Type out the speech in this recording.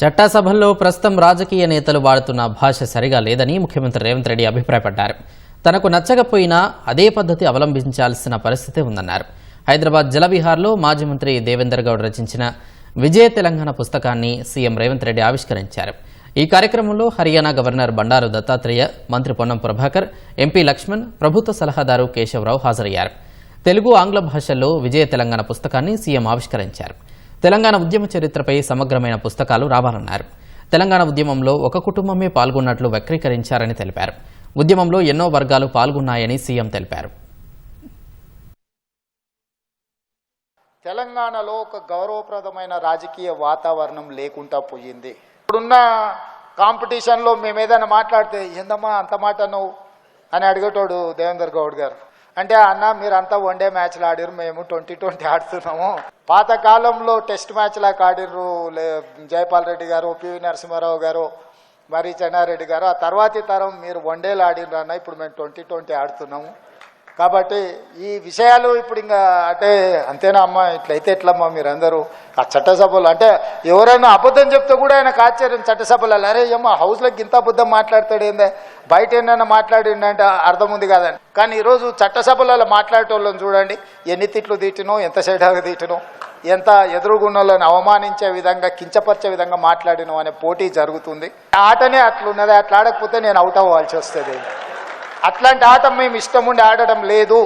చట్టసభల్లో ప్రస్తుతం రాజకీయ నేతలు వాడుతున్న భాష సరిగా లేదని ముఖ్యమంత్రి రేవంత్ రెడ్డి అభిప్రాయపడ్డారు. తనకు నచ్చకపోయినా అదే పద్ధతి అవలంబించాల్సిన పరిస్థితి ఉందన్నారు. హైదరాబాద్ జలవిహార్లో మాజీ మంత్రి దేవేందర్ గౌడ్ రచించిన విజయ తెలంగాణ పుస్తకాన్ని సీఎం రేవంత్ రెడ్డి ఆవిష్కరించారు. ఈ కార్యక్రమంలో హర్యానా గవర్నర్ బండారు దత్తాత్రేయ మంత్రి పొన్నం ప్రభాకర్ ఎంపీ లక్ష్మణ్ ప్రభుత్వ సలహాదారు కేశవరావు హాజరయ్యారు. తెలుగు ఆంగ్ల భాషల్లో విజయ తెలంగాణ పుస్తకాన్ని సీఎం ఆవిష్కరించారు. తెలంగాణ ఉద్యమ చరిత్రపై సమగ్రమైన పుస్తకాలు రావాలన్నారు. తెలంగాణ ఉద్యమంలో ఒక కుటుంబమే పాల్గొన్నట్లు వక్రీకరించారని తెలిపారు. ఉద్యమంలో ఎన్నో వర్గాలు పాల్గొన్నాయని సీఎం తెలిపారు. తెలంగాణలో ఒక గౌరవప్రదమైన రాజకీయ వాతావరణం లేకుండా పోయింది. ఇప్పుడున్న కాంపిటీషన్లో మేము ఏదైనా మాట్లాడితే ఏందమ్మా అంత మాట నువ్వు అని అడిగేటోడు దేవేందర్ గౌడ్ గారు. అంటే అన్న మీరంతా వన్డే మ్యాచ్లు ఆడిరు మేము ట్వంటీ ట్వంటీ ఆడుతున్నాము. పాత కాలంలో టెస్ట్ మ్యాచ్లకు ఆడిర్రు లే జయపాల్ రెడ్డి గారు పివి నరసింహారావు గారు మరి చెన్నారెడ్డి గారు. ఆ తర్వాతి తరం మీరు వన్డేలు ఆడిర్రు అన్న ఇప్పుడు మేము ట్వంటీ ట్వంటీ ఆడుతున్నాము. కాబట్టి ఈ విషయాలు ఇప్పుడు ఇంకా అంటే అంతేనా అమ్మా? ఇట్లయితే ఎట్లమ్మా మీరందరూ? ఆ చట్టసభలు అంటే ఎవరైనా అబద్ధం చెప్తే కూడా ఆయనకు ఆశ్చర్యం చట్టసభలలో. అరే అమ్మ హౌస్లోకి ఇంత అబద్ధం మాట్లాడతాడు ఏందే? బయట ఏమైనా మాట్లాడిండంటే అర్థం ఉంది కదండి కానీ ఈరోజు చట్టసభలలో మాట్లాడేటోళ్ళని చూడండి. ఎన్ని తిట్లు తీటినో ఎంత సైడాగా తీటినో ఎంత ఎదురుగున్నోళ్ళని అవమానించే విధంగా కించపరిచే విధంగా మాట్లాడినో అనే పోటీ జరుగుతుంది. ఆటనే అట్లున్నది అట్లా ఆడకపోతే నేను అవుట్ అవ్వాల్సి వస్తుంది. అట్లాంటి ఆట మేము ఇష్టం ఉండి ఆడడం లేదు.